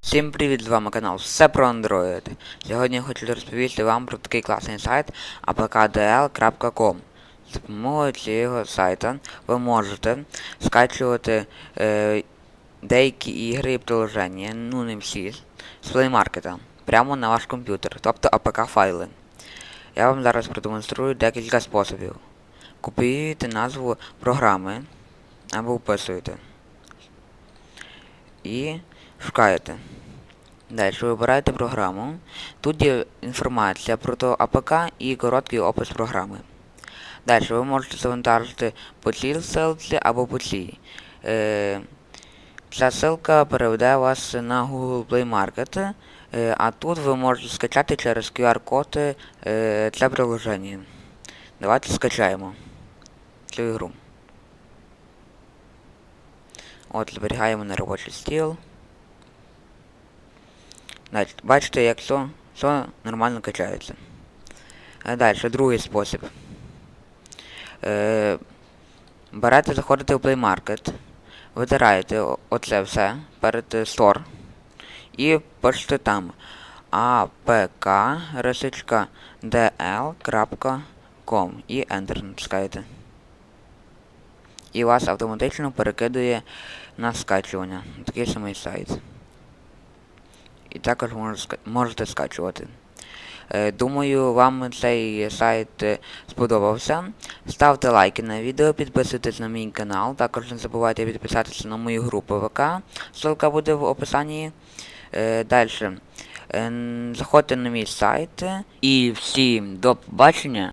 Всім привіт, з вами канал Все про Android. Сьогодні я хочу розповісти вам про такий класний сайт apkdl.com. З допомогою цього сайта ви можете скачувати е, деякі ігри і приложення, ну не всі, з Market прямо на ваш комп'ютер, тобто APK файли. Я вам зараз продемонструю декілька способів. Копіюєте назву програми або вписуєте. І шукаєте. Далі вибираєте програму. Тут є інформація про то АПК і короткий опис програми. Далі ви можете завантажити по цій ссылці або по цій. Е, ця ссылка переведе вас на Google Play Market, е, а тут ви можете скачати через QR-код е, це приложення. Давайте скачаємо цю ігру. От, зберігаємо на робочий стіл. Значить, бачите, як все, все нормально качається. А далі, другий спосіб. Е, берете, заходите в Play Market, витираєте оце все перед е, Store і пишете там apk рисочка dl.com і Enter натискаєте. І вас автоматично перекидує на скачування. Такий самий сайт. І також можете, скачувати. Е, Думаю, вам цей сайт е, сподобався. Ставте лайки на відео, підписуйтесь на мій канал, також не забувайте підписатися на мою групу ВК. Ссылка буде в описанні. Далі. Заходьте на мій сайт і всім до побачення.